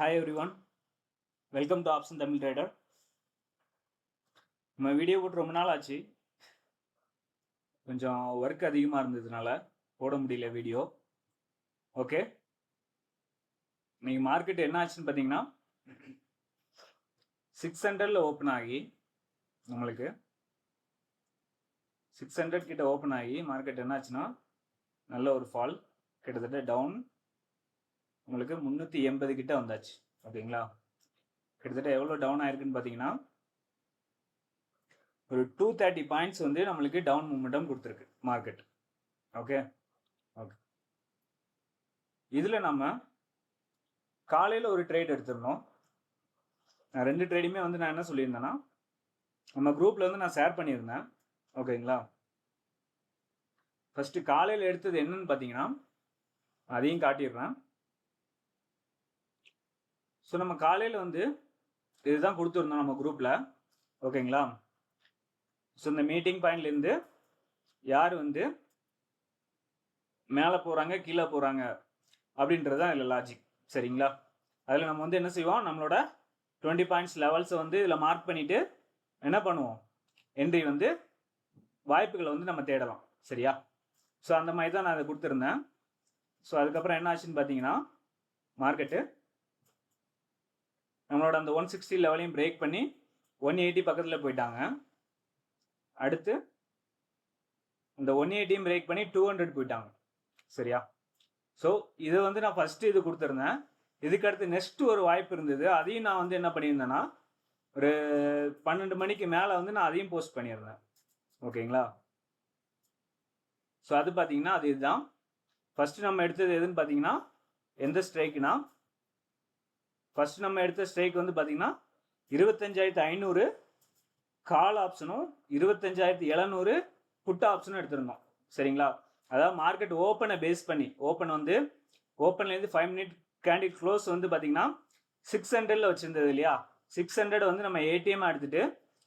Hi everyone welcome to option Tamil trader நம்ம video போட்டு ரொம்ப நாள் ஆச்சு. கொஞ்சம் ஒர்க் அதிகமாக இருந்ததுனால போட முடியல வீடியோ ஓகே இன்னைக்கு மார்க்கெட் என்ன ஆச்சுன்னு பார்த்தீங்கன்னா சிக்ஸ் ஹண்ட்ரடில் ஓப்பன் ஆகி நம்மளுக்கு சிக்ஸ் ஹண்ட்ரட் கிட்ட ஓப்பன் ஆகி மார்க்கெட் என்ன ஆச்சுன்னா நல்ல ஒரு ஃபால் கிட்டத்தட்ட டவுன் உங்களுக்கு முந்நூற்றி எண்பது கிட்ட வந்தாச்சு. ஓகேங்களா? கிட்டத்தட்ட எவ்வளோ டவுன் ஆயிருக்குன்னு பார்த்தீங்கன்னா ஒரு டூ தேர்ட்டி பாயிண்ட்ஸ் வந்து நம்மளுக்கு டவுன் மூமெண்டம் கொடுத்துருக்கு மார்க்கெட் ஓகே ஓகே இதில் நம்ம காலையில் ஒரு ட்ரேட் எடுத்துருந்தோம். நான் ரெண்டு ட்ரேடுமே வந்து நான் என்ன சொல்லியிருந்தேன்னா நம்ம குரூப்பில் வந்து நான் ஷேர் பண்ணியிருந்தேன். ஓகேங்களா? ஃபஸ்ட்டு காலையில் எடுத்தது என்னன்னு பார்த்தீங்கன்னா அதையும் காட்டிடுறேன். ஸோ நம்ம காலையில் வந்து இதுதான் கொடுத்துருந்தோம் நம்ம குரூப்பில் ஓகேங்களா ஸோ இந்த மீட்டிங் பாயிண்ட்லேருந்து யார் வந்து மேலே போகிறாங்க கீழே போகிறாங்க அப்படின்றது தான் இதில் லாஜிக் சரிங்களா? அதில் நம்ம வந்து என்ன செய்வோம்? நம்மளோட டுவெண்ட்டி பாயிண்ட்ஸ் லெவல்ஸை வந்து இதில் மார்க் பண்ணிவிட்டு என்ன பண்ணுவோம்? என்ட்ரி வந்து வாய்ப்புகளை வந்து நம்ம தேடலாம். சரியா? ஸோ அந்த மாதிரி தான் நான் அதை கொடுத்துருந்தேன். ஸோ அதுக்கப்புறம் என்ன ஆச்சுன்னு பார்த்தீங்கன்னா மார்க்கெட்டு நம்மளோட அந்த ஒன் சிக்ஸ்டி லெவலையும் பிரேக் பண்ணி ஒன் எயிட்டி பக்கத்தில் போயிட்டாங்க. அடுத்து இந்த ஒன் எயிட்டியும் பிரேக் பண்ணி டூ ஹண்ட்ரட் போயிட்டாங்க. சரியா? ஸோ இது வந்து நான் ஃபஸ்ட்டு இது கொடுத்துருந்தேன். இதுக்கு அடுத்து நெக்ஸ்ட் ஒரு வாய்ப்பு இருந்தது. அதையும் நான் வந்து என்ன பண்ணியிருந்தேன்னா ஒரு பன்னெண்டு மணிக்கு மேலே வந்து நான் அதையும் போஸ்ட் பண்ணியிருந்தேன். ஓகேங்களா? ஸோ அது பார்த்தீங்கன்னா அது இதுதான். ஃபஸ்ட்டு நம்ம எடுத்தது எதுன்னு பார்த்தீங்கன்னா எந்த ஸ்ட்ரைக்குனா ஃபர்ஸ்ட் நம்ம எடுத்த ஸ்ட்ரைக் வந்து பார்த்தீங்கன்னா இருபத்தஞ்சாயிரத்து ஐநூறு கால் ஆப்ஷனும் இருபத்தஞ்சாயிரத்து எழுநூறு புட் ஆப்ஷனும் எடுத்திருந்தோம். சரிங்களா? அதாவது மார்க்கெட் ஓப்பனை பேஸ் பண்ணி ஓப்பன் வந்து ஓப்பன்லேருந்து ஃபைவ் மினிட் கேண்டிட் க்ளோஸ் வந்து பார்த்தீங்கன்னா சிக்ஸ் ஹண்ட்ரடில் வச்சுருந்தது இல்லையா? சிக்ஸ் ஹண்ட்ரட் வந்து நம்ம ஏடிஎம் எடுத்துட்டு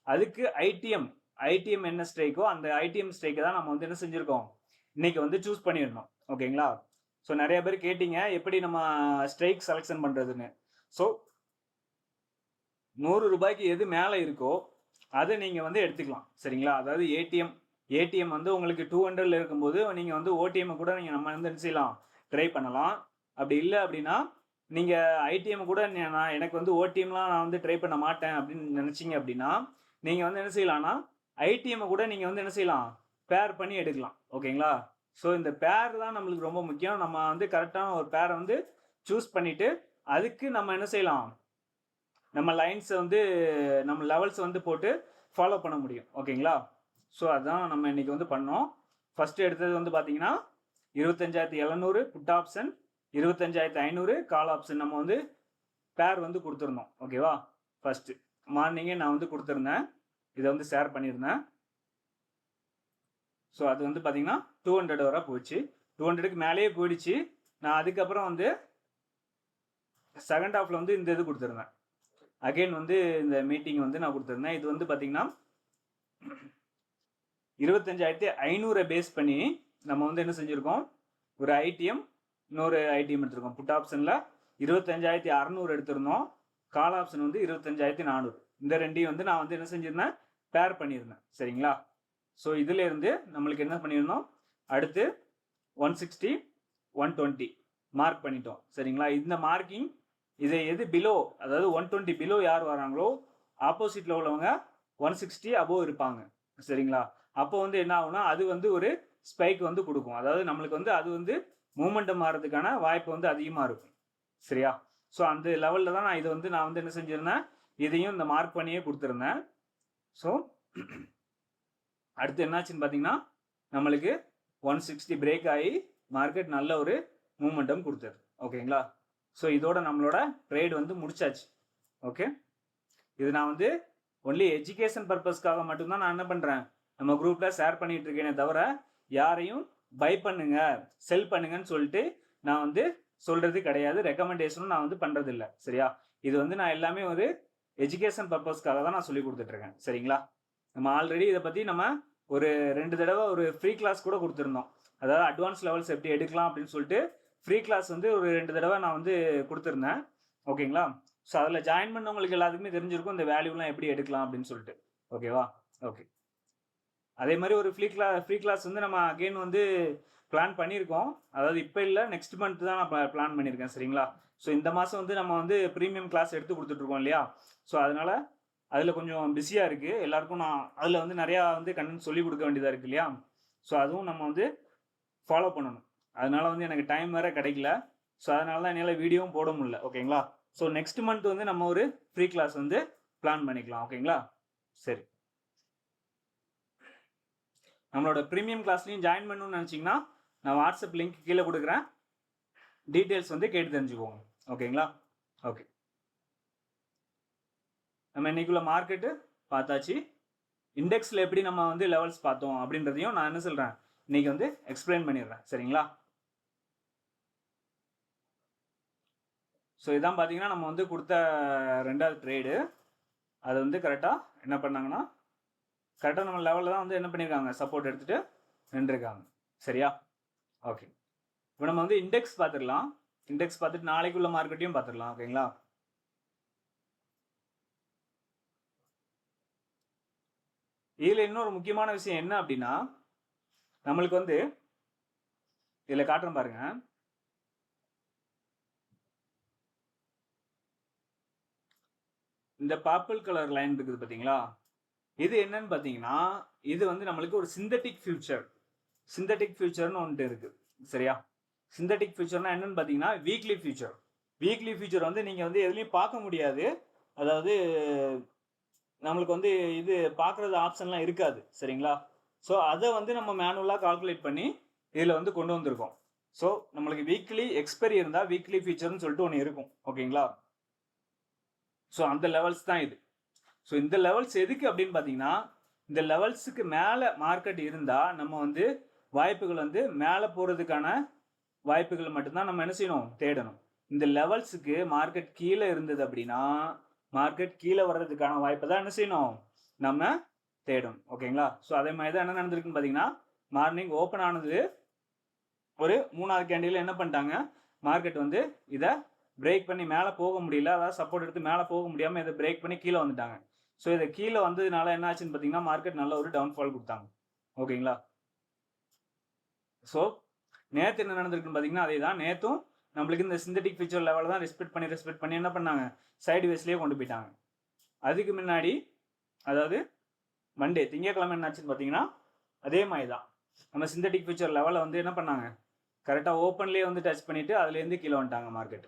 அதுக்கு ஐடிஎம் ஐடிஎம் என்ன ஸ்ட்ரைக்கோ அந்த ஐடிஎம் ஸ்ட்ரைக்கை தான் நம்ம வந்து என்ன செஞ்சுருக்கோம்? இன்னைக்கு வந்து சூஸ் பண்ணிடணும். ஓகேங்களா ஸோ நிறைய பேர் கேட்டீங்க எப்படி நம்ம ஸ்ட்ரைக் செலெக்ஷன் பண்ணுறதுன்னு ஸோ நூறு ரூபாய்க்கு எது மேலே இருக்கோ அதை நீங்கள் வந்து எடுத்துக்கலாம். சரிங்களா? அதாவது ஏடிஎம் ஏடிஎம் வந்து உங்களுக்கு டூ ஹண்ட்ரட்ல இருக்கும்போது நீங்கள் வந்து ஓடிஎம்மை கூட நீங்கள் நம்ம வந்து என்ன செய்யலாம்? ட்ரை பண்ணலாம். அப்படி இல்லை அப்படின்னா நீங்கள் ஐடிஎம் கூட நான் எனக்கு வந்து ஓடிஎம்லாம் நான் வந்து ட்ரை பண்ண மாட்டேன் அப்படின்னு நினச்சிங்க அப்படின்னா நீங்கள் வந்து என்ன செய்யலாம்னா ஐடிஎம்மை கூட நீங்கள் வந்து என்ன செய்யலாம்? பேர் பண்ணி எடுக்கலாம். ஓகேங்களா? ஸோ இந்த பேர் தான் நம்மளுக்கு ரொம்ப முக்கியம். நம்ம வந்து கரெக்டான ஒரு பேரை வந்து சூஸ் பண்ணிவிட்டு அதுக்கு நம்ம என்ன செய்யலாம்? நம்ம லைன்ஸை வந்து நம்ம லெவல்ஸ் வந்து போட்டு ஃபாலோ பண்ண முடியும். ஓகேங்களா? ஸோ அதுதான் நம்ம இன்றைக்கி வந்து பண்ணோம். ஃபஸ்ட்டு எடுத்தது வந்து பார்த்தீங்கன்னா இருபத்தஞ்சாயிரத்தி எழுநூறு புட் ஆப்ஷன் இருபத்தஞ்சாயிரத்தி ஐநூறு கால் ஆப்ஷன் நம்ம வந்து பேர் வந்து கொடுத்துருந்தோம். ஓகேவா? ஃபஸ்ட்டு மார்னிங்கே நான் வந்து கொடுத்துருந்தேன். இதை வந்து ஷேர் பண்ணியிருந்தேன். ஸோ அது வந்து பார்த்தீங்கன்னா டூ ஹண்ட்ரட் வர போச்சு. டூ ஹண்ட்ரடுக்கு மேலேயே போயிடுச்சு. நான் அதுக்கப்புறம் வந்து செகண்ட் ஹாஃப்ல வந்து இந்த இது கொடுத்துருந்தேன். அகைன் வந்து இந்த மீட்டிங் வந்து நான் கொடுத்துருந்தேன். இது வந்து பார்த்தீங்கன்னா இருபத்தஞ்சாயிரத்தி ஐநூறை பேஸ் பண்ணி நம்ம வந்து என்ன செஞ்சுருக்கோம்? ஒரு ஐடிஎம் இன்னொரு ஐடிஎம் எடுத்திருக்கோம். புட் ஆப்ஷனில் இருபத்தஞ்சாயிரத்தி அறநூறு எடுத்திருந்தோம். கால் ஆப்ஷன் வந்து இருபத்தஞ்சாயிரத்தி நானூறு. இந்த ரெண்டையும் வந்து நான் வந்து என்ன செஞ்சிருந்தேன்? பேர் பண்ணியிருந்தேன். சரிங்களா? ஸோ இதுலேருந்து நம்மளுக்கு என்ன பண்ணியிருந்தோம்? அடுத்து one sixty one twenty mark பண்ணிட்டோம். சரிங்களா? இந்த மார்க்கிங் இது எது பிலோ அதாவது ஒன் டுவெண்ட்டி பிலோ யார் வராங்களோ ஆப்போசிட்டில் உள்ளவங்க ஒன் சிக்ஸ்டி அபோவ் இருப்பாங்க. சரிங்களா? அப்போ வந்து என்ன ஆகும்னா அது வந்து ஒரு ஸ்பைக் வந்து கொடுக்கும். அதாவது நம்மளுக்கு வந்து அது வந்து மூமெண்டம் மாறதுக்கான வாய்ப்பு வந்து அதிகமாக இருக்கும். சரியா? ஸோ அந்த லெவலில் தான் நான் இதை வந்து நான் வந்து என்ன செஞ்சிருந்தேன்? இதையும் இந்த மார்க் பண்ணியே கொடுத்துருந்தேன். ஸோ அடுத்து என்னாச்சுன்னு பார்த்தீங்கன்னா நம்மளுக்கு ஒன் சிக்ஸ்டி பிரேக் ஆகி மார்க்கெட் நல்ல ஒரு மூமெண்டம் கொடுத்துரு ஓகேங்களா ஸோ இதோட நம்மளோட ட்ரேட் வந்து முடிச்சாச்சு. ஓகே இது நான் வந்து ஒன்லி எஜுகேஷன் பர்பஸ்க்காக மட்டும்தான் நான் என்ன பண்ணுறேன் நம்ம குரூப்பில் ஷேர் பண்ணிட்டு இருக்கேனே தவிர யாரையும் பை பண்ணுங்க செல் பண்ணுங்கன்னு சொல்லிட்டு நான் வந்து சொல்கிறது கிடையாது. ரெக்கமெண்டேஷனும் நான் வந்து பண்ணுறதில்ல சரியா? இது வந்து நான் எல்லாமே ஒரு எஜுகேஷன் பர்பஸ்க்காக தான் நான் சொல்லி கொடுத்துட்ருக்கேன் சரிங்களா? நம்ம ஆல்ரெடி இதை பற்றி நம்ம ஒரு ரெண்டு தடவை ஒரு ஃப்ரீ கிளாஸ் கூட கொடுத்துருந்தோம். அதாவது அட்வான்ஸ் லெவல்ஸ் எப்படி எடுக்கலாம் அப்படின்னு சொல்லிட்டு ஃப்ரீ கிளாஸ் வந்து ஒரு ரெண்டு தடவை நான் வந்து கொடுத்துருந்தேன். ஓகேங்களா ஸோ அதில் ஜாயின் பண்ணவங்களுக்கு எல்லாத்துக்குமே தெரிஞ்சிருக்கும் இந்த வேல்யூலாம் எப்படி எடுக்கலாம் அப்படின்னு சொல்லிட்டு. ஓகேவா ஓகே அதே மாதிரி ஒரு ஃப்ரீ கிளா ஃப்ரீ கிளாஸ் வந்து நம்ம அகெயின் வந்து பிளான் பண்ணியிருக்கோம். அதாவது இப்போ இல்லை நெக்ஸ்ட் மந்த் தான் நான் பிளான் பண்ணியிருக்கேன் சரிங்களா? ஸோ இந்த மாதம் வந்து நம்ம வந்து ப்ரீமியம் கிளாஸ் எடுத்து கொடுத்துட்ருக்கோம் இல்லையா? ஸோ அதனால் அதில் கொஞ்சம் பிஸியாக இருக்குது எல்லாருக்கும் நான் அதில் வந்து நிறையா வந்து கண்டென்ட் சொல்லிக் கொடுக்க வேண்டியதாக இருக்குது இல்லையா? ஸோ அதுவும் நம்ம வந்து ஃபாலோ பண்ணணும். அதனால் வந்து எனக்கு டைம் வேறு கிடைக்கல. ஸோ அதனால தான் என்னால் வீடியோவும் போட முடியல. ஓகேங்களா ஸோ நெக்ஸ்ட் மந்த் வந்து நம்ம ஒரு ஃப்ரீ கிளாஸ் வந்து பிளான் பண்ணிக்கலாம். ஓகேங்களா சரி. நம்மளோட ப்ரீமியம் கிளாஸ்லையும் ஜாயின் பண்ணணும்னு நினச்சிங்கன்னா நான் வாட்ஸ்அப் லிங்க் கீழே கொடுக்குறேன். டீட்டெயில்ஸ் வந்து கேட்டு தெரிஞ்சுக்கோங்க. ஓகேங்களா ஓகே நம்ம இன்னைக்குள்ள மார்க்கெட்டு பார்த்தாச்சு. இண்டெக்ஸில் எப்படி நம்ம வந்து லெவல்ஸ் பார்த்தோம் அப்படின்றதையும் நான் என்ன சொல்கிறேன் இன்னைக்கு வந்து எக்ஸ்பிளைன் பண்ணிடுறேன். சரிங்களா? ஸோ இதான் பார்த்தீங்கன்னா நம்ம வந்து கொடுத்த ரெண்டாவது ட்ரேடு அது வந்து கரெக்டாக என்ன பண்ணாங்கன்னா கரெக்டாக நம்ம லெவலில் தான் வந்து என்ன பண்ணியிருக்காங்க சப்போர்ட் எடுத்துகிட்டு நின்றுருக்காங்க. சரியா? ஓகே இப்போ நம்ம வந்து இண்டெக்ஸ் பார்த்துடலாம். இண்டெக்ஸ் பார்த்துட்டு நாளைக்குள்ள மார்க்கெட்டையும் பார்த்துடலாம் ஓகேங்களா இதில் இன்னொரு முக்கியமான விஷயம் என்ன அப்படின்னா நம்மளுக்கு வந்து இதில் காட்டுறேன் பாருங்கள் இந்த பர்பிள் கலர் லைன் இருக்குது பார்த்தீங்களா இது என்னன்னு பார்த்தீங்கன்னா இது வந்து நம்மளுக்கு ஒரு சிந்தட்டிக் ஃபியூச்சர் சிந்தட்டிக் ஃபியூச்சர்னு ஒன்று இருக்குது சரியா? சிந்தட்டிக் ஃபியூச்சர்னா என்னன்னு பார்த்தீங்கன்னா வீக்லி ஃபியூச்சர் வீக்லி ஃபியூச்சர் வந்து நீங்கள் வந்து எதுலேயும் பார்க்க முடியாது. அதாவது நம்மளுக்கு வந்து இது பார்க்குறது ஆப்ஷன்லாம் இருக்காது. சரிங்களா? ஸோ அதை வந்து நம்ம மேனுவலாக கால்குலேட் பண்ணி இதில் வந்து கொண்டு வந்திருக்கோம். ஸோ நம்மளுக்கு வீக்லி எக்ஸ்பெரி இருந்தால் வீக்லி ஃபீச்சர்னு சொல்லிட்டு ஒன்று இருக்கும். ஓகேங்களா ஸோ அந்த லெவல்ஸ் தான் இது. ஸோ இந்த லெவல்ஸ் எதுக்கு அப்படின்னு பார்த்தீங்கன்னா இந்த லெவல்ஸுக்கு மேலே மார்க்கெட் இருந்தால் நம்ம வந்து வாய்ப்புகள் வந்து மேலே போகிறதுக்கான வாய்ப்புகள் மட்டும்தான் நம்ம என்ன செய்யணும்? தேடணும். இந்த லெவல்ஸுக்கு மார்க்கெட் கீழே இருந்தது அப்படின்னா மார்க்கெட் கீழே வர்றதுக்கான வாய்ப்பை தான் என்ன செய்யணும்? நம்ம தேடும் ஓகேங்களா ஸோ அதே மாதிரி தான் என்ன நடந்திருக்குன்னு பார்த்தீங்கன்னா மார்னிங் ஓப்பன் ஆனது ஒரு மூணாவது கேண்டில் என்ன பண்ணிட்டாங்க? மார்க்கெட் வந்து இதை பிரேக் பண்ணி மேலே போக முடியல. அதாவது சப்போர்ட் எடுத்து மேலே போக முடியாமல் இதை பிரேக் பண்ணி கீழே வந்துட்டாங்க. ஸோ இதை கீழே வந்ததுனால என்ன ஆச்சுன்னு பார்த்தீங்கன்னா மார்க்கெட் நல்ல ஒரு டவுன்ஃபால் கொடுத்தாங்க. ஓகேங்களா? ஸோ நேற்று என்ன நடந்திருக்குன்னு பார்த்தீங்கன்னா அதே தான் நேற்றும் நம்மளுக்கு இந்த சிந்தட்டிக் ஃபியூச்சர் லெவலில் தான் ரெஸ்பெக்ட் பண்ணி ரெஸ்பெக்ட் பண்ணி என்ன பண்ணாங்க? சைடு வேஸ்லேயே கொண்டு போயிட்டாங்க. அதுக்கு முன்னாடி அதாவது மண்டே திங்கக்கிழமை என்னாச்சுன்னு பார்த்தீங்கன்னா அதே மாதிரி தான் நம்ம சிந்தட்டிக் ஃபியூச்சர் லெவலில் வந்து என்ன பண்ணாங்க? கரெக்டாக ஓப்பன்லேயே வந்து டச் பண்ணிவிட்டு அதுலேருந்து கீழே வந்துட்டாங்க மார்க்கெட்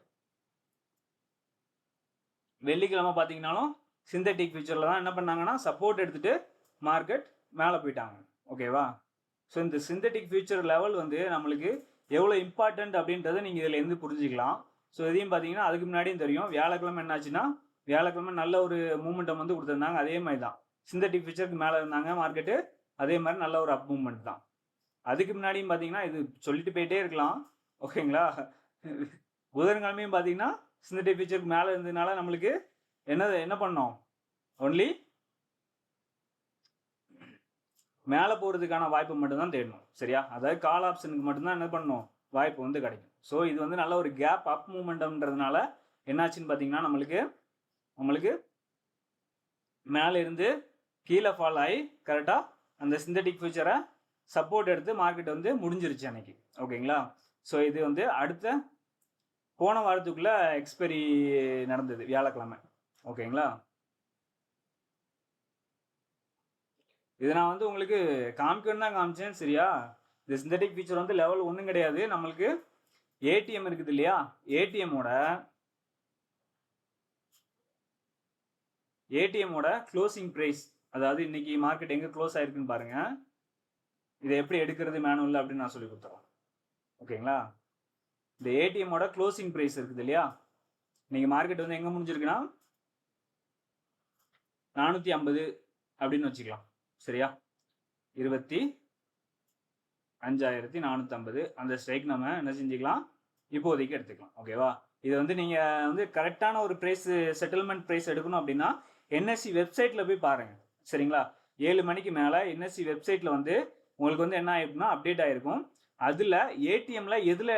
வெள்ளிக்கிழமை பார்த்தீங்கன்னாலும் சிந்தட்டிக் ஃபியூச்சரில் தான் என்ன பண்ணாங்கன்னா சப்போர்ட் எடுத்துகிட்டு மார்க்கெட் மேலே போயிட்டாங்க. ஓகேவா ஸோ இந்த சிந்தட்டிக் ஃபியூச்சர் லெவல் வந்து நம்மளுக்கு எவ்வளோ இம்பார்ட்டண்ட் அப்படின்றத நீங்கள் இதில் இருந்து புரிஞ்சுக்கலாம். ஸோ இதையும் பார்த்தீங்கன்னா அதுக்கு முன்னாடியும் தெரியும். வியாழக்கிழமை என்னாச்சுன்னா வியாழக்கிழமை நல்ல ஒரு மூமெண்ட்டை வந்து கொடுத்துருந்தாங்க. அதே மாதிரி தான். சிந்தட்டிக் ஃபியூச்சருக்கு மேலே இருந்தாங்க மார்க்கெட்டு அதே மாதிரி நல்ல ஒரு அப் மூமெண்ட் தான். அதுக்கு முன்னாடியும் பார்த்தீங்கன்னா இது சொல்லிட்டு போயிட்டே இருக்கலாம். ஓகேங்களா புதன்கிழமையும் பார்த்தீங்கன்னா சிந்தட்டிக் ஃபியூச்சருக்கு மேலே இருந்ததுனால நம்மளுக்கு என்ன என்ன பண்ணோம்? ஒன்லி மேலே போகிறதுக்கான வாய்ப்பு மட்டும்தான் தேடணும் சரியா? அதாவது கால் ஆப்ஷனுக்கு மட்டும்தான் என்ன பண்ணணும்? வாய்ப்பு வந்து கிடைக்கும். ஸோ இது வந்து நல்ல ஒரு கேப் அப் மூமெண்டம்ன்றதுனால என்னாச்சுன்னு பார்த்தீங்கன்னா நம்மளுக்கு நம்மளுக்கு மேலே இருந்து கீழே ஃபால் ஆகி கரெக்டாக அந்த சிந்தட்டிக் ஃபியூச்சரை சப்போர்ட் எடுத்து மார்க்கெட் வந்து முடிஞ்சிருச்சு அன்னைக்கு. ஓகேங்களா ஸோ இது வந்து அடுத்த போன வாரத்துக்குள்ளே எக்ஸ்பைரி நடந்தது வியாழக்கிழமை. ஓகேங்களா? இது நான் வந்து உங்களுக்கு காமிக்கணும் தான் காமிச்சேன் சரியா? இந்த சிந்தட்டிக் ஃபீச்சர் வந்து லெவல் ஒன்றும் கிடையாது. நம்மளுக்கு ஏடிஎம் இருக்குது இல்லையா? ஏடிஎம்மோட ஏடிஎம்மோட க்ளோசிங் ப்ரைஸ் அதாவது இன்னைக்கு மார்க்கெட் எங்கே க்ளோஸ் ஆயிருக்குன்னு பாருங்க. இதை எப்படி எடுக்கிறது மேனுவல் அப்படின்னு நான் சொல்லி கொடுத்துறோம் ஓகேங்களா? இந்த ஏடிஎம்மோட க்ளோசிங் ப்ரைஸ் இருக்குது இல்லையா? இன்னைக்கு மார்க்கெட் வந்து எங்கே முடிஞ்சிருக்குன்னா நானூற்றி ஐம்பது அப்படின்னு வச்சுக்கலாம். சரியா? இருபத்தி அஞ்சாயிரத்தி நானூற்றம்பது அந்த ஸ்ட்ரைக் நம்ம என்ன செஞ்சுக்கலாம்? இப்போதைக்கு எடுத்துக்கலாம். ஓகேவா இது வந்து நீங்கள் வந்து கரெக்டான ஒரு ப்ரைஸ் செட்டில்மெண்ட் ப்ரைஸ் எடுக்கணும் அப்படின்னா என்எஸ்சி வெப்சைட்டில் போய் பாருங்கள் சரிங்களா? ஏழு மணிக்கு மேலே என்எஸ்சி வெப்சைட்டில் வந்து உங்களுக்கு வந்து என்ன ஆயிருக்குன்னா அப்டேட் ஆகிருக்கும் அதில் ஏடிஎம்மில் எதில்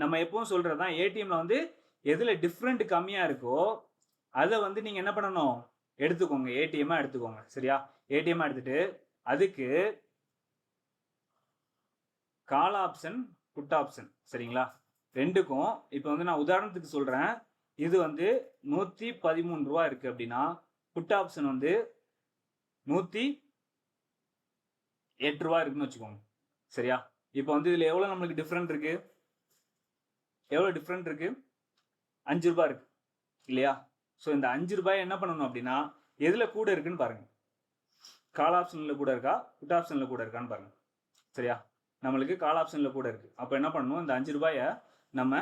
நம்ம எப்பவும் சொல்கிறது தான் ஏடிஎம்மில் வந்து எதில் டிஃப்ரெண்ட் கம்மியாக இருக்கோ அதை வந்து நீங்கள் என்ன பண்ணணும்? எடுத்துக்கோங்க. ஏடிஎம்மாக எடுத்துக்கோங்க. சரியா? ஏடிஎம்மாக எடுத்துட்டு அதுக்கு கால் ஆப்ஷன் புட் ஆப்ஷன் சரிங்களா? ரெண்டுக்கும் இப்போ வந்து நான் உதாரணத்துக்கு சொல்கிறேன் இது வந்து நூற்றி பதிமூணு ரூபா இருக்குது அப்படின்னா புட் ஆப்ஷன் வந்து நூற்றி எட்டு ரூபா இருக்குன்னு வச்சுக்கோங்க. சரியா? இப்போ வந்து இதில் எவ்வளோ நம்மளுக்கு டிஃப்ரெண்ட் இருக்குது எவ்வளோ டிஃப்ரெண்ட் இருக்குது அஞ்சு ரூபாய் இருக்குது இல்லையா? ஸோ இந்த அஞ்சு ரூபாய் என்ன பண்ணணும் அப்படின்னா எதில் கூட இருக்குன்னு பாருங்கள் கால் ஆப்ஷனில் கூட இருக்கா? புட் ஆப்ஷனில் கூட இருக்கான்னு பாருங்கள் சரியா? நம்மளுக்கு கால் ஆப்ஷனில் கூட இருக்குது அப்போ என்ன பண்ணணும்? இந்த அஞ்சு ரூபாயை நம்ம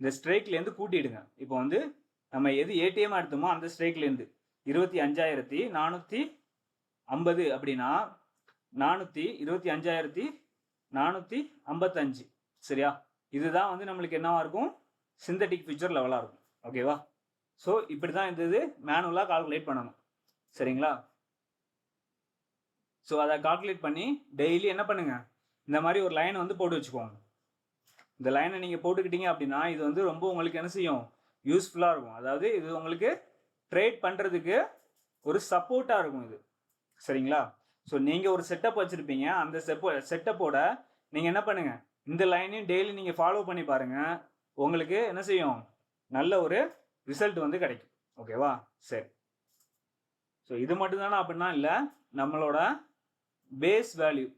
இந்த ஸ்ட்ரைக்லேருந்து கூட்டிடுங்க. இப்போ வந்து நம்ம எது ஏடிஎம் எடுத்தோமோ அந்த ஸ்ட்ரைக்லேருந்து இருபத்தி அஞ்சாயிரத்தி நானூற்றி ஐம்பது அப்படின்னா நானூற்றி இருபத்தி அஞ்சாயிரத்தி நானூற்றி ஐம்பத்தஞ்சு. சரியா? இதுதான் வந்து நம்மளுக்கு என்னவாக இருக்கும்? சிந்தட்டிக் ஃபியூச்சர் லெவலாக இருக்கும். ஓகேவா ஸோ இப்படி தான் இந்த இது மேனுவலாக கால்குலேட் பண்ணணும். சரிங்களா? ஸோ அதை கால்குலேட் பண்ணி டெய்லி என்ன பண்ணுங்கள் இந்த மாதிரி ஒரு லைன் வந்து போட்டு வச்சுக்கோங்க இந்த லைனை நீங்கள் போட்டுக்கிட்டீங்க அப்படின்னா இது வந்து ரொம்ப உங்களுக்கு என்ன செய்யும்? யூஸ்ஃபுல்லாக இருக்கும். அதாவது இது உங்களுக்கு ட்ரேட் பண்ணுறதுக்கு ஒரு சப்போர்ட்டாக இருக்கும் இது. சரிங்களா? ஸோ நீங்கள் ஒரு செட்டப் வச்சுருப்பீங்க. அந்த செப்போ செட்டப்போட நீங்கள் என்ன பண்ணுங்கள் இந்த லைனையும் டெய்லி நீங்கள் ஃபாலோ பண்ணி பாருங்கள் உங்களுக்கு என்ன செய்யும்? நல்ல ஒரு ரிசல்ட் வந்து கிடைக்கும். ஓகேவா சரி. ஸோ இது மட்டும்தானே அப்படின்னா இல்லை நம்மளோட பேஸ் வேல்யூ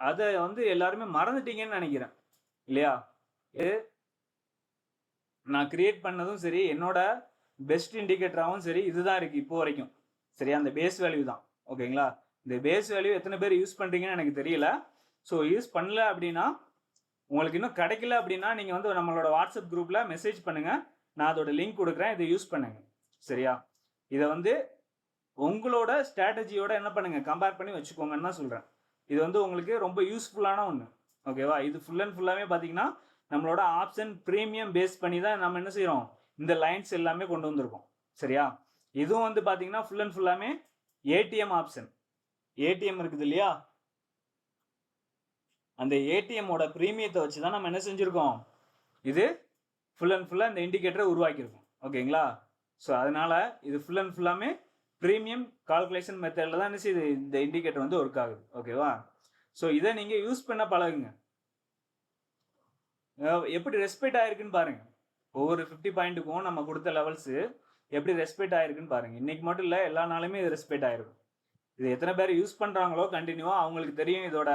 அதை வந்து எல்லாருமே மறந்துட்டீங்கன்னு நினைக்கிறேன். இல்லையா? இது நான் கிரியேட் பண்ணதும் சரி என்னோட பெஸ்ட் இண்டிகேட்டராகவும் சரி இதுதான் இருக்குது இப்போ வரைக்கும். சரியா? அந்த பேஸ் வேல்யூ தான். ஓகேங்களா இந்த பேஸ் வேல்யூ எத்தனை பேர் யூஸ் பண்ணுறீங்கன்னு எனக்கு தெரியல. ஸோ யூஸ் பண்ணல அப்படின்னா உங்களுக்கு இன்னும் கிடைக்கல அப்படின்னா நீங்கள் வந்து நம்மளோட வாட்ஸ்அப் குரூப்பில் மெசேஜ் பண்ணுங்கள் நான் அதோட லிங்க் கொடுக்குறேன். இதை யூஸ் பண்ணுங்க. சரியா? இதை வந்து உங்களோட ஸ்ட்ராட்டஜியோட என்ன பண்ணுங்க? கம்பேர் பண்ணி வச்சுக்கோங்கன்னு தான் சொல்கிறேன் இது வந்து உங்களுக்கு ரொம்ப யூஸ்ஃபுல்லான ஒன்று ஓகேவா? இது ஃபுல் அண்ட் ஃபுல்லாகவே பார்த்தீங்கன்னா நம்மளோட ஆப்ஷன் ப்ரீமியம் பேஸ் பண்ணி தான் நம்ம என்ன செய்கிறோம் இந்த லைன்ஸ் எல்லாமே கொண்டு வந்திருக்கோம். சரியா? இதுவும் வந்து பார்த்தீங்கன்னா ஃபுல் அண்ட் ஃபுல்லாமே ஏடிஎம் ஆப்ஷன் ஏடிஎம் இருக்குது இல்லையா? அந்த ஏடிஎம்மோட ப்ரீமியத்தை வச்சு தான் நம்ம என்ன செஞ்சுருக்கோம்? இது? ஃபுல் அண்ட் ஃபுல்லாக இந்த இண்டிகேட்டரை உருவாக்கியிருக்கோம். ஓகேங்களா? ஸோ அதனால் இது ஃபுல் அண்ட் ஃபுல்லாமே ப்ரீமியம் கால்குலேஷன் மெத்தடில் தான் என்ன செய்யுது? இந்த இண்டிகேட்டர் வந்து ஒர்க் ஆகுது. ஓகேவா? ஸோ இதை நீங்கள் யூஸ் பண்ண பழகுங்க. எப்படி ரெஸ்பெக்ட் ஆயிருக்குன்னு பாருங்க. ஒவ்வொரு ஃபிஃப்டி பாயிண்ட்டுக்கும் நம்ம கொடுத்த லெவல்ஸு எப்படி ரெஸ்பெக்ட் ஆயிருக்குன்னு பாருங்க. இன்னைக்கு மட்டும் இல்லை எல்லா நாளுமே இது ரெஸ்பெக்ட் ஆயிருக்கும். இது எத்தனை பேர் யூஸ் பண்ணுறாங்களோ கண்டினியூவாக அவங்களுக்கு தெரியும் இதோட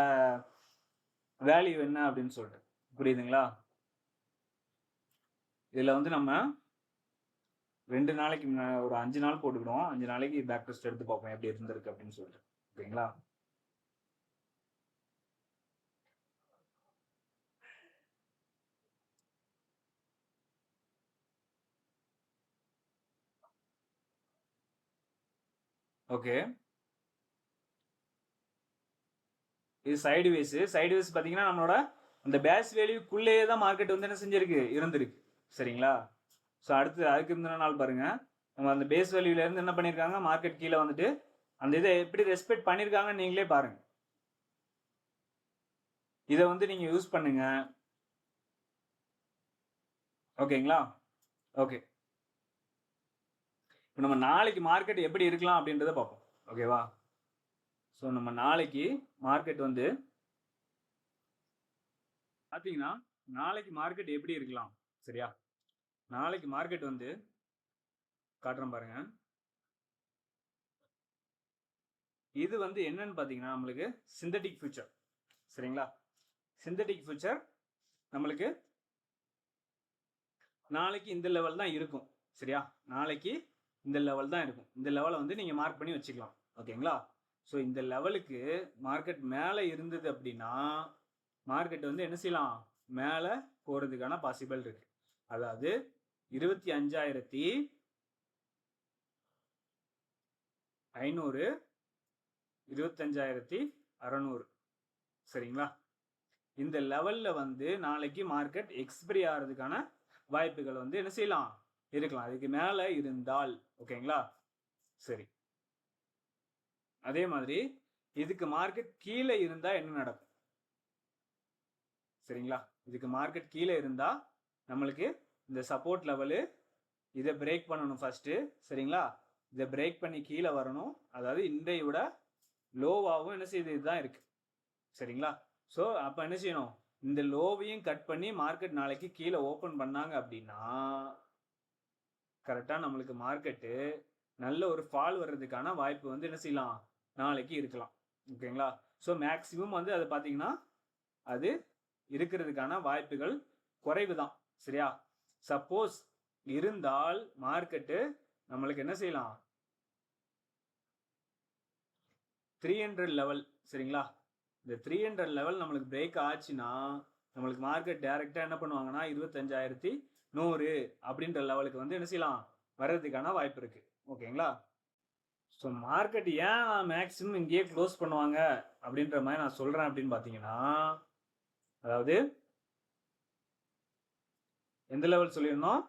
வேல்யூ என்ன அப்படின்னு சொல்லிட்டு. புரியுதுங்களா? இதில் வந்து நம்ம ரெண்டு நாளைக்கு முன்ன- ஒரு அஞ்சு நாள் போட்டுக்கிடுவோம். அஞ்சு நாளைக்கு பேக் டெஸ்ட் எடுத்து பார்ப்போம் எப்படி இருந்திருக்கு அப்படின்னு சொல்லிட்டு. ஓகேங்களா? ஓகே. இது சைடு வேஸ் சைடு வேஸ் பார்த்தீங்கன்னா நம்மளோட அந்த பேஸ் வேல்யூக்குள்ளேயே தான் மார்க்கெட் வந்து என்ன செஞ்சிருக்கு? இருந்திருக்கு. சரிங்களா? ஸோ அடுத்து அதுக்கு இருந்த நாள் பாருங்கள் நம்ம அந்த பேஸ் வேல்யூலேருந்து என்ன பண்ணியிருக்காங்க மார்க்கெட் கீழே வந்துட்டு அந்த இதை எப்படி ரெஸ்பெக்ட் பண்ணியிருக்காங்கன்னு நீங்களே பாருங்கள் இதை வந்து நீங்கள் யூஸ் பண்ணுங்க. ஓகேங்களா? ஓகே. இப்போ நம்ம நாளைக்கு மார்க்கெட் எப்படி இருக்கலாம் அப்படின்றத பார்ப்போம். ஓகேவா? ஸோ நம்ம நாளைக்கு மார்க்கெட் வந்து பார்த்தீங்கன்னா நாளைக்கு மார்க்கெட் எப்படி இருக்கலாம்? சரியா? நாளைக்கு மார்க்கெட் வந்து காட்டுறேன் பாருங்க. இது வந்து என்னன்னு பார்த்தீங்கன்னா நம்மளுக்கு சிந்தட்டிக் ஃபியூச்சர் சரிங்களா? சிந்தட்டிக் ஃபியூச்சர் நம்மளுக்கு நாளைக்கு இந்த லெவல் தான் இருக்கும். சரியா? நாளைக்கு இந்த லெவல் தான் இருக்கும். இந்த லெவலை வந்து நீங்கள் மார்க் பண்ணி வச்சுக்கலாம். ஓகேங்களா? ஸோ இந்த லெவலுக்கு மார்க்கெட் மேலே இருந்தது அப்படின்னா மார்க்கெட் வந்து என்ன செய்யலாம்? மேலே போகிறதுக்கான பாசிபிள் இருக்கு. அதாவது இருபத்தி அஞ்சாயிரத்தி ஐநூறு இருபத்தஞ்சாயிரத்தி அறநூறு. சரிங்களா? இந்த லெவலில் வந்து நாளைக்கு மார்க்கெட் எக்ஸ்பிரி ஆகிறதுக்கான வாய்ப்புகள் வந்து என்ன செய்யலாம்? இருக்கலாம். அதுக்கு மேலே இருந்தால். ஓகேங்களா? சரி. அதே மாதிரி இதுக்கு மார்க்கெட் கீழே இருந்தால் என்ன நடக்கும்? சரிங்களா? இதுக்கு மார்க்கெட் கீழே இருந்தால் நம்மளுக்கு இந்த சப்போர்ட் லெவலு இதை பிரேக் பண்ணணும் ஃபஸ்ட்டு சரிங்களா? இதை பிரேக் பண்ணி கீழே வரணும். அதாவது இன்றைய விட லோவாகவும் என்ன செய்யுது இதுதான் இருக்குது சரிங்களா? ஸோ அப்போ என்ன செய்யணும்? இந்த லோவையும் கட் பண்ணி மார்க்கெட் நாளைக்கு கீழே ஓப்பன் பண்ணாங்க அப்படின்னா கரெக்டாக நம்மளுக்கு மார்க்கெட்டு நல்ல ஒரு ஃபால் வர்றதுக்கான வாய்ப்பு வந்து என்ன செய்யலாம்? நாளைக்கு இருக்கலாம். ஓகேங்களா? ஸோ மேக்ஸிமம் வந்து அது பார்த்தீங்கன்னா அது இருக்கிறதுக்கான வாய்ப்புகள் குறைவு தான் சரியா? சப்போஸ் இருந்தால் மார்க்கெட்டு நம்மளுக்கு என்ன செய்யலாம்? த்ரீ ஹண்ட்ரட் லெவல் சரிங்களா? இந்த த்ரீ ஹண்ட்ரட் லெவல் நம்மளுக்கு பிரேக் ஆச்சுன்னா நம்மளுக்கு மார்க்கெட் டைரெக்டாக என்ன பண்ணுவாங்கன்னா இருபத்தஞ்சாயிரத்தி நூறு அப்படின்ற லெவலுக்கு வந்து என்ன செய்யலாம்? வர்றதுக்கான வாய்ப்பு இருக்குது ஓகேங்களா? ஸோ மார்க்கெட் ஏன் மேக்ஸிமம் இங்கேயே க்ளோஸ் பண்ணுவாங்க? அப்படின்ற மாதிரி நான் சொல்கிறேன் அப்படின்னு பார்த்தீங்கன்னா அதாவது எந்த லெவல் சொல்லியிருந்தோம்?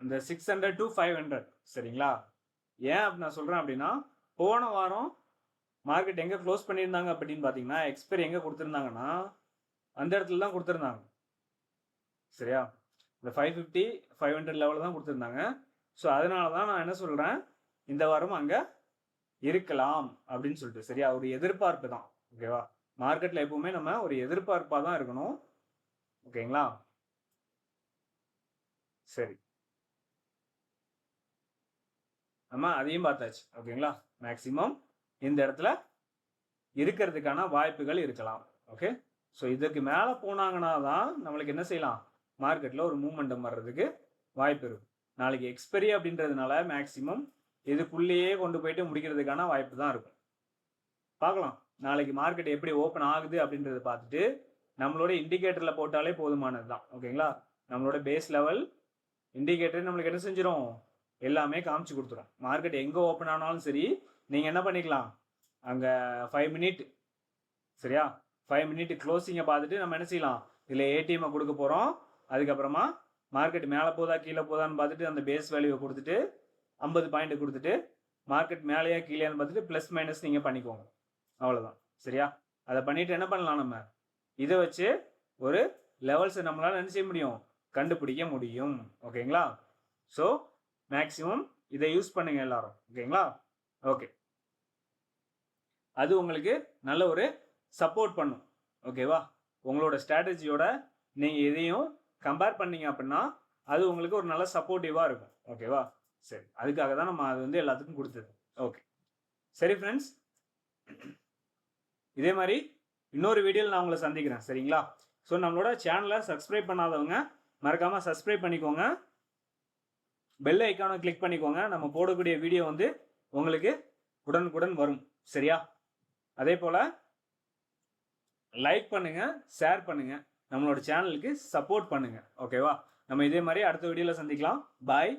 இந்த six hundred to five hundred சரிங்களா? ஏன் அப்படி நான் சொல்கிறேன் அப்படின்னா போன வாரம் மார்க்கெட் எங்கே க்ளோஸ் பண்ணியிருந்தாங்க அப்படின்னு பார்த்தீங்கன்னா எக்ஸ்பைரி எங்கே கொடுத்துருந்தாங்கன்னா அந்த இடத்துல தான் கொடுத்துருந்தாங்க. சரியா? இந்த ஃபைவ் ஃபிஃப்டி ஃபைவ் ஹண்ட்ரட் லெவலில் தான் கொடுத்துருந்தாங்க. ஸோ அதனால தான் நான் என்ன சொல்கிறேன் இந்த வாரம் அங்கே இருக்கலாம் அப்படின்னு சொல்லிட்டு. சரியா? ஒரு எதிர்பார்ப்பு தான். ஓகேவா மார்க்கெட்டில் எப்பவுமே நம்ம ஒரு எதிர்பார்ப்பாக தான் இருக்கணும். ஓகேங்களா சரி. நம்ம அதையும் பார்த்தாச்சு. ஓகேங்களா மேக்சிமம் இந்த இடத்துல இருக்கிறதுக்கான வாய்ப்புகள் இருக்கலாம். ஓகே ஸோ இதுக்கு மேலே போனாங்கன்னா தான் நம்மளுக்கு என்ன செய்யலாம்? மார்க்கெட்டில் ஒரு மூமெண்டம் வர்றதுக்கு வாய்ப்பு இருக்கும். நாளைக்கு எக்ஸ்பெரி அப்படின்றதுனால மேக்சிமம் இதுக்குள்ளேயே கொண்டு போயிட்டு முடிக்கிறதுக்கான வாய்ப்பு தான் இருக்கும். பார்க்கலாம். நாளைக்கு மார்க்கெட் எப்படி ஓப்பன் ஆகுது அப்படின்றத பார்த்துட்டு நம்மளோட இண்டிகேட்டரில் போட்டாலே போதுமானது தான். ஓகேங்களா நம்மளோட பேஸ் லெவல் இண்டிகேட்டர் நம்மளுக்கு என்ன செஞ்சிடும் எல்லாமே காமிச்சு கொடுத்துரும். மார்க்கெட் எங்கே ஓப்பன் ஆனாலும் சரி நீங்கள் என்ன பண்ணிக்கலாம்? அங்கே ஃபைவ் மினிட் சரியா? ஃபைவ் மினிட் க்ளோசிங்கை பார்த்துட்டு நம்ம என்ன செய்யலாம்? இதில் ஏடிஎம்மை கொடுக்க போகிறோம் அதுக்கப்புறமா மார்க்கெட் மேலே போதா கீழே போதான்னு பார்த்துட்டு அந்த பேஸ் வேல்யூவை கொடுத்துட்டு ஐம்பது பாயிண்ட் கொடுத்துட்டு மார்க்கெட் மேலேயா கீழேயான்னு பார்த்துட்டு ப்ளஸ் மைனஸ் நீங்கள் பண்ணிக்கோங்க. அவ்வளோதான் சரியா? அதை பண்ணிட்டு என்ன பண்ணலாம் நம்ம? இதை வச்சு ஒரு லெவல்ஸை நம்மளால் என்ன செய்ய முடியும்? கண்டுபிடிக்க முடியும். ஓகேங்களா? ஸோ மேக்ஸிமம் இதை யூஸ் பண்ணுங்க எல்லாரும். ஓகேங்களா? ஓகே அது உங்களுக்கு நல்ல ஒரு சப்போர்ட் பண்ணும். ஓகேவா உங்களோட ஸ்ட்ராட்டஜியோட நீங்கள் எதையும் கம்பேர் பண்ணீங்க அப்படின்னா அது உங்களுக்கு ஒரு நல்ல சப்போர்ட்டிவாக இருக்கும். ஓகேவா சரி. அதுக்காக தான் நம்ம அது வந்து எல்லாத்துக்கும் கொடுத்தது. ஓகே சரி ஃப்ரெண்ட்ஸ் இதே மாதிரி இன்னொரு வீடியோவில் நான் உங்களை சந்திக்கிறேன். சரிங்களா? ஸோ நம்மளோட சேனலை சப்ஸ்கிரைப் பண்ணாதவங்க மறக்காமல் சப்ஸ்கிரைப் பண்ணிக்கோங்க. பெல் ஐக்கானை கிளிக் பண்ணிக்கோங்க. நம்ம போடக்கூடிய வீடியோ வந்து உங்களுக்கு உடனுக்குடன் வரும். சரியா? அதே போல் லைக் பண்ணுங்கள் ஷேர் பண்ணுங்கள் நம்மளோட சேனலுக்கு சப்போர்ட் பண்ணுங்கள் ஓகேவா நம்ம இதே மாதிரி அடுத்த வீடியோவில் சந்திக்கலாம். பாய்